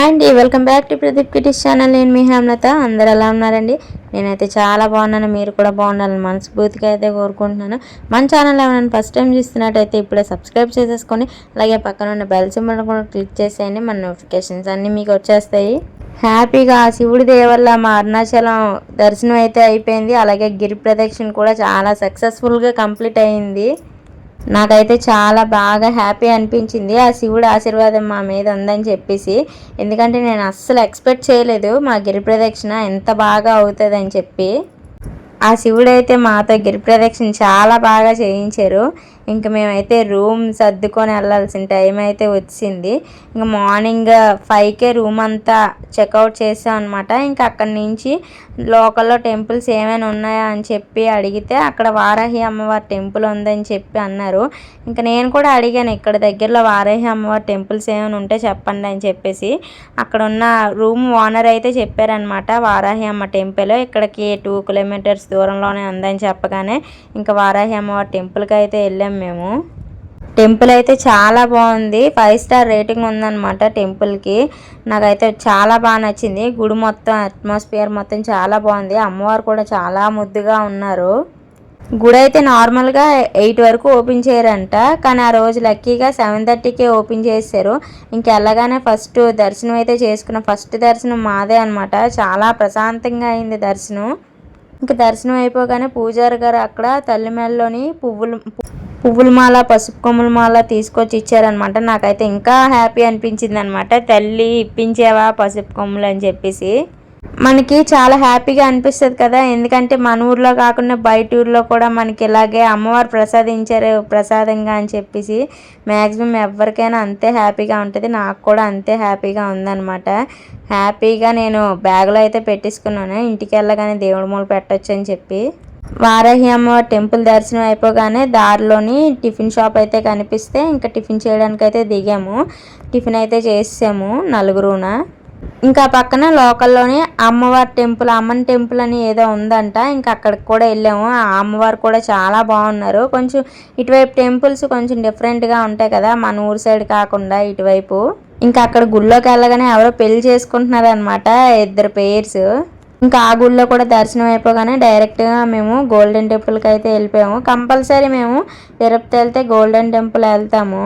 And welcome back to Pradeep కిటిస్ channel నేను మీ హేమలత. అందరు ఎలా ఉన్నారండి? నేనైతే చాలా బాగున్నాను. మీరు కూడా బాగుండాలని మనస్ఫూర్తిగా అయితే కోరుకుంటున్నాను. మన ఛానల్ ఏమైనా ఫస్ట్ టైం చూస్తున్నట్టయితే ఇప్పుడే సబ్స్క్రైబ్ చేసేసుకొని అలాగే పక్కన ఉన్న బెల్ సింబల్ కూడా క్లిక్ చేసేయండి. మన నోటిఫికేషన్స్ అన్నీ మీకు వచ్చేస్తాయి. హ్యాపీగా శివుడి దేవల్ల మా అరుణాచలం దర్శనం అయితే అయిపోయింది. అలాగే గిరి ప్రదక్షిణ కూడా చాలా సక్సెస్ఫుల్గా కంప్లీట్ అయింది. నాకైతే చాలా బాగా హ్యాపీ అనిపించింది. ఆ శివుడు ఆశీర్వాదం మా మీద ఉందని చెప్పేసి. ఎందుకంటే నేను అస్సలు ఎక్స్పెక్ట్ చేయలేదు మా గిరి ప్రదక్షిణ ఎంత బాగా అవుతుందని చెప్పి. ఆ శివుడు అయితే మాతో గిరి ప్రదక్షిణ చాలా బాగా చేయించారు. ఇంక మేమైతే రూమ్ సర్దుకొని వెళ్ళాల్సిన టైం అయితే వచ్చింది. ఇంకా మార్నింగ్ ఫైవ్కే రూమ్ అంతా చెక్అవుట్ చేసాం అనమాట ఇంకా అక్కడి నుంచి లోకల్లో టెంపుల్స్ ఏమైనా ఉన్నాయా అని చెప్పి అడిగితే అక్కడ వారాహి అమ్మవారి టెంపుల్ ఉందని చెప్పి అన్నారు. ఇంకా నేను కూడా అడిగాను ఇక్కడ దగ్గరలో వారాహి అమ్మవారి టెంపుల్స్ ఏమైనా ఉంటే చెప్పండి అని చెప్పేసి. అక్కడ ఉన్న రూమ్ ఓనర్ అయితే చెప్పారనమాట వారాహి అమ్మ టెంపుల్ ఇక్కడికి టూ కిలోమీటర్స్ దూరంలోనే ఉందని చెప్పగానే ఇంకా వారాహి అమ్మవారి టెంపుల్కి అయితే వెళ్ళాం మేము. టెంపుల్ అయితే చాలా బాగుంది. ఫైవ్ స్టార్ రేటింగ్ ఉందన్నమాట టెంపుల్కి నాకైతే చాలా బాగా నచ్చింది. గుడి మొత్తం అట్మాస్ఫియర్ మొత్తం చాలా బాగుంది. అమ్మవారు కూడా చాలా ముద్దుగా ఉన్నారు. గుడి అయితే నార్మల్గా ఎయిట్ వరకు ఓపెన్ చేయరంట. కానీ ఆ రోజు లక్కీగా సెవెన్ థర్టీకే ఓపెన్ చేశారు. ఇంకెళ్ళగానే ఫస్ట్ దర్శనం అయితే చేసుకున్నాం. ఫస్ట్ దర్శనం మాదే అనమాట చాలా ప్రశాంతంగా అయింది దర్శనం. ఇంకా దర్శనం అయిపోగానే పూజారి గారు అక్కడ తల్లిమెల్లోని పువ్వులు పువ్వుల మాల పసుపు కొమ్ముల మాల తీసుకొచ్చి ఇచ్చారనమాట నాకైతే ఇంకా హ్యాపీ అనిపించింది అనమాట తల్లి ఇప్పించేవా పసుపు కొమ్ములు అని చెప్పేసి. మనకి చాలా హ్యాపీగా అనిపిస్తుంది కదా. ఎందుకంటే మన ఊర్లో కాకుండా బయట ఊర్లో కూడా మనకి ఇలాగే అమ్మవారు ప్రసాదించారు ప్రసాదంగా అని చెప్పేసి మ్యాక్సిమం ఎవరికైనా అంతే హ్యాపీగా ఉంటుంది. నాకు కూడా అంతే హ్యాపీగా ఉందన్నమాట. హ్యాపీగా నేను బ్యాగ్లో అయితే పెట్టేసుకున్నాను. ఇంటికి వెళ్ళగానే దేవుడి మూలు పెట్టచ్చు అని చెప్పి. వారాహి అమ్మవారి టెంపుల్ దర్శనం అయిపోగానే దారిలోని టిఫిన్ షాప్ అయితే కనిపిస్తే ఇంకా టిఫిన్ చేయడానికి అయితే దిగాము. టిఫిన్ అయితే చేసాము నలుగురున. ఇంకా పక్కన లోకల్లోనే అమ్మవారి టెంపుల్ అమ్మన్ టెంపుల్ అని ఏదో ఉందంట. ఇంకా అక్కడికి కూడా వెళ్ళాము. ఆ అమ్మవారు కూడా చాలా బాగున్నారు. కొంచెం ఇటువైపు టెంపుల్స్ కొంచెం డిఫరెంట్గా ఉంటాయి కదా మన ఊరు సైడ్ కాకుండా ఇటువైపు. ఇంకా అక్కడ గుళ్ళోకి వెళ్ళగానే ఎవరో పెళ్ళి చేసుకుంటున్నారు అనమాట ఇద్దరు పేర్స్ ఇంకా ఆ గుడిలో కూడా దర్శనం అయిపోగానే డైరెక్ట్గా మేము గోల్డెన్ టెంపుల్కి అయితే వెళ్ళిపోయాము. కంపల్సరీ మేము తిరుపతి వెళ్తే గోల్డెన్ టెంపుల్ వెళ్తాము.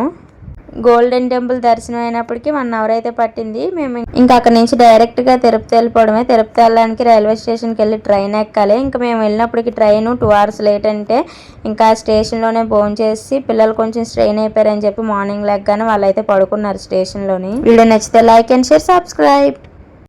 గోల్డెన్ టెంపుల్ దర్శనం అయినప్పటికీ వన్ అవర్ అయితే పట్టింది. మేము ఇంకా అక్కడ నుంచి డైరెక్ట్గా తిరుపతి వెళ్ళిపోవడమే. తిరుపతి వెళ్ళడానికి రైల్వే స్టేషన్కి వెళ్ళి ట్రైన్ ఎక్కాలి. ఇంకా మేము వెళ్ళినప్పటికి ట్రైన్ టూ అవర్స్ లేట్ అంటే ఇంకా స్టేషన్లోనే భోజనం చేసి పిల్లలు కొంచెం స్ట్రెయిన్ అయిపోయారని చెప్పి మార్నింగ్ లెగ్గానే వాళ్ళు అయితే పడుకున్నారు స్టేషన్లోని. వీడియో నచ్చితే లైక్ అండ్ షేర్ సబ్స్క్రైబ్